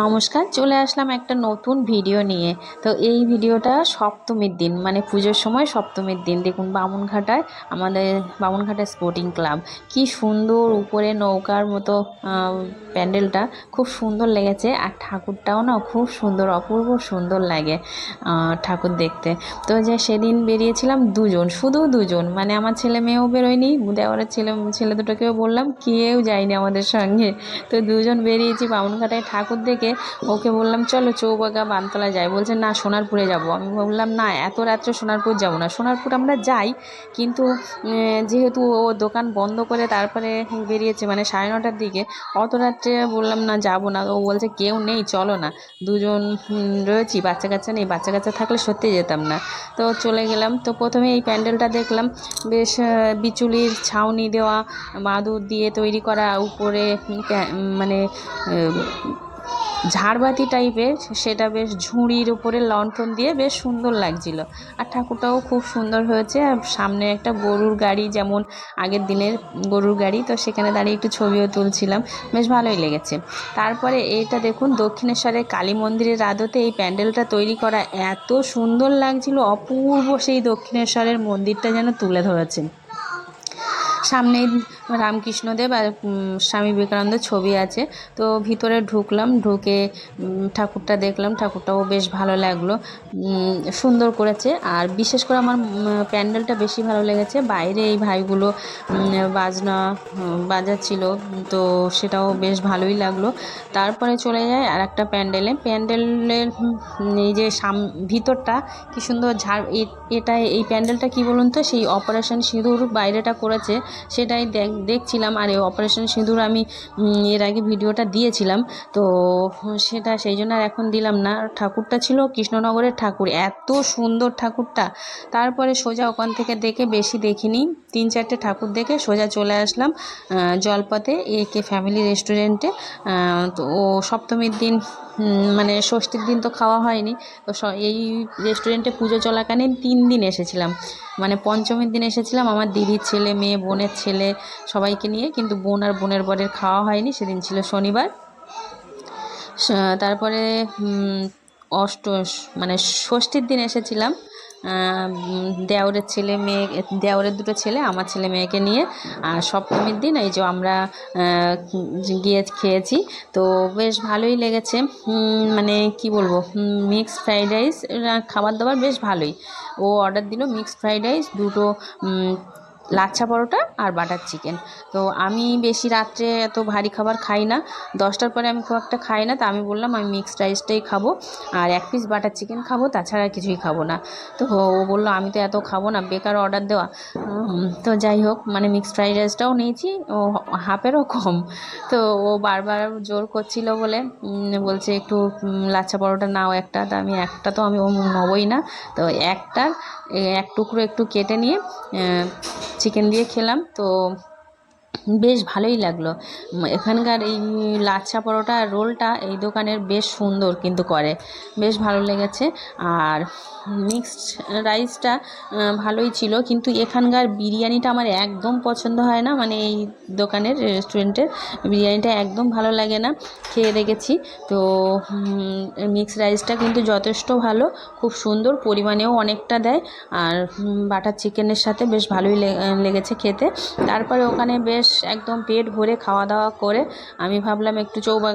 নমস্কার, চলে আসলাম একটা নতুন ভিডিও নিয়ে। তো এই ভিডিওটা সপ্তমীর দিন মানে পুজোর সময় সপ্তমীর দিন। দেখুন, বামুনঘাটায় আমাদের বামুনঘাটা স্পোর্টিং ক্লাব কি সুন্দর উপরে নৌকার মতো প্যান্ডেলটা। খুব সুন্দর লেগেছে। আর ঠাকুরটাও না খুব সুন্দর, অপূর্ব সুন্দর লাগে ঠাকুর দেখতে। তো যে সেদিন বেরিয়েছিলাম দুজন, শুধু দুজন। মানে আমার ছেলে মেয়েও বেরোয়নি, দেওয়ারের ছেলে ছেলে দুটোকেও বললাম, কেউ যায়নি আমাদের সঙ্গে। তো দুজন বেরিয়েছি বামুনঘাটায় ঠাকুর দেখে ওকে বললাম, চলো চৌবাগা বানতলা যাই। বলছে, না, সোনারপুরে যাব। আমি বললাম, না, এত রাত্রে সোনারপুর যাব না। সোনারপুর আমরা যাই, কিন্তু যেহেতু ও দোকান বন্ধ করে তারপরে বেরিয়েছে মানে সাড়ে নটার দিকে, অত রাত্রে বললাম, না, যাব না। ও বলছে, কেউ নেই, চলো না। দুজন রয়েছি, বাচ্চা কাচ্চা নেই, বাচ্চা কাচ্চা থাকলে সত্যি যেতাম না। তো চলে গেলাম। তো প্রথমে এই প্যান্ডেলটা দেখলাম, বেশ বিচুলির ছাউনি দেওয়া, মাদুর দিয়ে তৈরি করা, উপরে মানে ঝাড়বাতি টাইপের সেটা বেশ ঝুড়ির উপরে লণ্ঠন দিয়ে বেশ সুন্দর লাগছিল। আর ঠাকুরটাও খুব সুন্দর হয়েছে। আর সামনে একটা গরুর গাড়ি, যেমন আগের দিনের গরুর গাড়ি, তো সেখানে দাঁড়িয়ে একটু ছবিও তুলছিলাম। বেশ ভালোই লেগেছে। তারপরে এইটা দেখুন, দক্ষিণেশ্বরের কালী মন্দিরের আদতে এই প্যান্ডেলটা তৈরি করা এত সুন্দর লাগছিল। অপূর্ব সেই দক্ষিণেশ্বরের মন্দিরটা যেন তুলে ধরেছে। সামনে রামকৃষ্ণদেব আর স্বামী বিবেকানন্দের ছবি আছে। তো ভিতরে ঢুকলাম, ঢুকে ঠাকুরটা দেখলাম, ঠাকুরটাও বেশ ভালো লাগল। সুন্দর করেছে। আর বিশেষ করে আমার প্যান্ডেলটা বেশি ভালো লেগেছে। বাইরে এই ভাইগুলো বাজনা বাজাচ্ছিল, তো সেটাও বেশ ভালোই লাগল। তারপরে চলে যায় আর একটা প্যান্ডেলে। প্যান্ডেলের এই যে সাম, ভিতরটা কি সুন্দর ঝাড় এটা এই প্যান্ডেলটা কি বলুন তো? সেই অপারেশন সিঁদুর বাইরেটা করেছে। সেটাই দেখ দেখছিলাম, আর এই অপারেশন সিঁদুর আমি এর আগে ভিডিওটা দিয়েছিলাম, তো সেটা সেই জন্য আর এখন দিলাম না। ঠাকুরটা ছিল কৃষ্ণনগরের ঠাকুর, এত সুন্দর ঠাকুরটা। তারপরে সোজা ওখান থেকে দেখে বেশি দেখিনি, তিন চারটে ঠাকুর দেখে সোজা চলে আসলাম জলপথে, এ কে ফ্যামিলি রেস্টুরেন্টে তো ও সপ্তমীর দিন মানে ষষ্ঠীর দিন তো খাওয়া হয়নি। তো এই রেস্টুরেন্টে পুজো চলাকালীন তিন দিন এসেছিলাম। মানে পঞ্চমীর দিন এসেছিলাম, আমার দিদির ছেলে, মেয়ে, বোনের ছেলে সবাইকে নিয়ে, কিন্তু বোন আর বোনের বরের খাওয়া হয়নি, সেদিন ছিল শনিবার। তারপরে অষ্ট মানে ষষ্ঠীর দিন এসেছিলাম। দেওরের ছেলে মেয়ে, দেওরের দুটো ছেলে, আমার ছেলে মেয়েকে নিয়ে। আর সপ্তমীর দিন এই যে আমরা গিয়ে খেয়েছি। তো বেশ ভালোই লেগেছে। মানে কি বলব মিক্স ফ্রাইড রাইস খাবার দাবার বেশ ভালোই। ও অর্ডার দিল মিক্স ফ্রাইড রাইস দুটো লাচ্ছা পরোটা আর বাটার চিকেন। তো আমি বেশি রাত্রে এত ভারী খাবার খাই না। দশটার পরে আমি খুব একটা খাই না। তা আমি বললাম, আমি মিক্সড রাইসটাই খাব আর এক পিস বাটার চিকেন খাব, তাছাড়া কিছুই খাব না। তো ও বলল, আমি তো এত খাব না, বেকার অর্ডার দেওয়া। তো যাই হোক মানে মিক্সড ফ্রাইড রাইসটাও নিয়েছি, ও হাফেরও কম। তো ও বারবার জোর করছিল বলে বলছে, একটু লাচ্ছা পরোটা নাও একটা। তা আমি একটা তো আমি ও নেবই না। তো একটা এক টুকরো একটু কেটে নিয়ে চিকেন দিয়ে খেলাম তো বেশ ভালোই লাগল। এখানকার এই লাচ্ছা পরোটা রোলটা এই দোকানের বেশ সুন্দর কিন্তু করে। বেশ ভালো লেগেছে। আর মিক্সড রাইসটা ভালোই ছিল। কিন্তু এখানকার বিরিয়ানিটা আমার একদম পছন্দ হয় না। মানে এই দোকানের রেস্টুরেন্টের বিরিয়ানিটা একদম ভালো লাগে না। খেয়ে দেখেছি। তো মিক্সড রাইসটা কিন্তু যথেষ্ট ভালো। খুব সুন্দর, পরিমাণেও অনেকটা দেয়। আর বাটার চিকেনের সাথে বেশ ভালোই লেগেছে খেতে। তারপরে ওখানে বেশ একদম পেট ভরে খাওয়া দাওয়া করে আমি ভাবলাম একটু চৌবাগা